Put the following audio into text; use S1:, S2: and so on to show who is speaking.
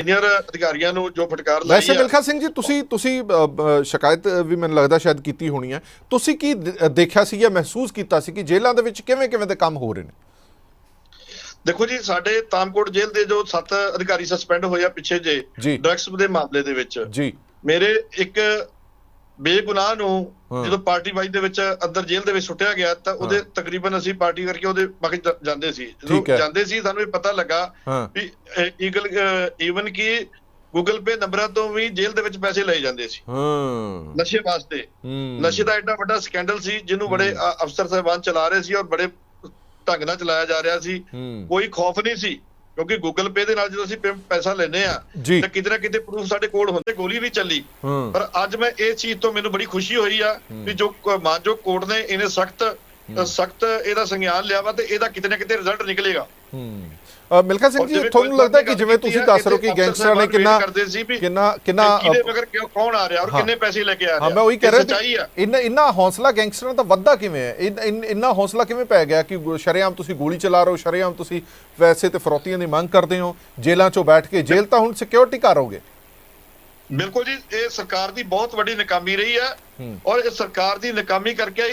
S1: Senior ਅਧਿਕਾਰੀਆਂ ਨੂੰ ਜੋ ਫਟਕਾਰ ਲਾਈ
S2: ਵੈਸੇ
S1: ਆ।
S2: ਮਿਲਖਾ ਸਿੰਘ ਜੀ ਤੁਸੀਂ ਤੁਸੀਂ ਸ਼ਿਕਾਇਤ ਵੀ ਮੈਨੂੰ ਲੱਗਦਾ ਸ਼ਾਇਦ ਕੀਤੀ ਹੋਣੀ ਹੈ। ਤੁਸੀਂ ਕੀ ਦੇਖਿਆ ਸੀ ਜਾਂ ਮਹਿਸੂਸ ਕੀਤਾ ਸੀ ਕਿ ਜੇਲ੍ਹਾਂ ਦੇ ਵਿੱਚ ਕਿਵੇਂ ਕਿਵੇਂ ਦੇ ਕੰਮ ਹੋ ਰਹੇ ਨੇ?
S1: ਦੇਖੋ ਜੀ ਸਾਡੇ ਤਾਮਕੋਟ ਜੇਲ੍ਹ ਦੇ ਜੋ ਸੱਤ ਅਧਿਕਾਰੀ ਸਸਪੈਂਡ ਹੋਏ ਆ ਪਿੱਛੇ ਜੇ
S2: ਜੀ।
S1: ਡਰੱਗਸ ਦੇ ਮਾਮਲੇ ਦੇ ਵਿੱਚ।
S2: ਜੀ।
S1: ਮੇਰੇ ਇੱਕ ਬੇਗੁਨਾਹ ਨੂੰ। ਜਦੋਂ ਪਾਰਟੀ ਵਾਈਜ਼ ਦੇ ਵਿੱਚ ਅੰਦਰ ਜੇਲ੍ਹ ਦੇ ਵਿੱਚ ਸੁੱਟਿਆ ਗਿਆ ਤਾਂ ਉਹਦੇ। ਤਕਰੀਬਨ ਅਸੀਂ ਪਾਰਟੀ ਕਰਕੇ ਉਹਦੇ ਬਾਕੀ ਜਾਂਦੇ ਸੀ। ਜਦੋਂ ਜਾਂਦੇ ਸੀ ਸਾਨੂੰ ਇਹ ਪਤਾ ਲੱਗਾ ਵੀ ਈਗਲ ਈਵਨ ਕਿ ਗੂਗਲ ਪੇ ਨੰਬਰਾਂ ਤੋਂ ਵੀ ਜੇਲ੍ਹ ਦੇ ਵਿੱਚ ਪੈਸੇ ਲਏ ਜਾਂਦੇ ਸੀ।
S2: ਹਾਂ।
S1: ਨਸ਼ੇ ਵਾਸਤੇ। ਨਸ਼ੇ ਦਾ ਐਡਾ ਵੱਡਾ ਸਕੈਂਡਲ ਸੀ ਜਿਹਨੂੰ ਬੜੇ ਅਫਸਰ ਸਾਹਿਬਾਨ ਚਲਾ ਰਹੇ ਸੀ ਔਰ ਬੜੇ ਢੰਗ ਨਾਲ ਚਲਾਇਆ ਜਾ ਰਿਹਾ ਸੀ। ਕੋਈ ਖੌਫ ਨਹੀਂ ਸੀ। ਕਿਉਂਕਿ ਗੂਗਲ ਪੇ ਦੇ ਨਾਲ ਜਦੋਂ ਅਸੀਂ ਪੈਸਾ ਲੈਨੇ ਆ ਤਾਂ ਕਿਤੇ ਨਾ ਕਿਤੇ ਪ੍ਰੂਫ ਸਾਡੇ ਕੋਲ ਹੁੰਦੇ ਗੋਲੀ ਵੀ ਚੱਲੀ। ਪਰ ਅੱਜ ਮੈਂ ਇਹ ਚੀਜ਼ ਤੋਂ ਮੈਨੂੰ ਬੜੀ ਖੁਸ਼ੀ ਹੋਈ ਆ ਵੀ ਜੋ ਕ- ਮਾਨਯੋਗ ਕੋਰਟ ਨੇ ਇਹਨੇ ਸਖਤ ਸਖਤ ਇਹਦਾ ਸੰਗਿਆਨ ਲਿਆ ਵਾ ਤੇ ਇਹਦਾ ਕਿਤੇ ਨਾ ਕਿਤੇ ਰਿਜ਼ਲਟ ਨਿਕਲੇਗਾ।
S2: ਮਿਲਖਾ ਸਿੰਘ ਜੀ ਤੁਹਾਨੂੰ ਲੱਗਦਾ ਕਿ ਜਿਵੇਂ ਤੁਸੀਂ ਦੱਸ ਰਹੇ ਹੋ ਕਿ ਗੈਂਗਸਟਰਾਂ ਨੇ ਕਿੰਨਾ ਕਿੰਨਾ ਕਿੰਨਾ
S1: ਕਿਹਦੇ ਮਗਰ ਕਿਉਂ ਕੌਣ ਆ ਰਿਹਾ ਔਰ। ਕਿੰਨੇ ਪੈਸੇ ਲੈ ਕੇ ਆ ਰਿਹਾ?
S2: ਹਾਂ ਮੈਂ ਉਹੀ ਕਹਿ ਰਿਹਾ ਇੰਨਾ ਇੰਨਾ ਹੌਸਲਾ ਗੈਂਗਸਟਰਾਂ ਦਾ ਵੱਧਦਾ ਕਿਵੇਂ ਹੈ? ਇੰਨ- ਹੌਸਲਾ ਕਿਵੇਂ ਪੈ ਗਿਆ ਕਿ ਸ਼ਰੇਆਮ ਤੁਸੀਂ ਗੋਲੀ ਚਲਾ ਰਹੇ ਹੋ ਸ਼ਰੇਆਮ ਤੁਸੀਂ ਵੈਸੇ ਤੇ ਫਰੋਤੀਆਂ ਦੀ ਮੰਗ ਕਰਦੇ ਹੋ ਜੇਲ੍ਹਾਂ 'ਚੋਂ ਬੈਠ ਕੇ ਜੇਲ੍ਹ ਤਾਂ ਹੁਣ ਸਿਕਿਉਰਿਟੀ ਘਰ ਹੋਗੇ।
S1: ਬਿਲਕੁਲ ਜੀ ਇਹ ਸਰਕਾਰ ਦੀ ਬਹੁਤ ਵੱਡੀ ਨਾਕਾਮੀ ਰਹੀ ਹੈ। ਔਰ ਇਹ ਸਰਕਾਰ ਦੀ ਨਾਕਾਮੀ ਕਰਕੇ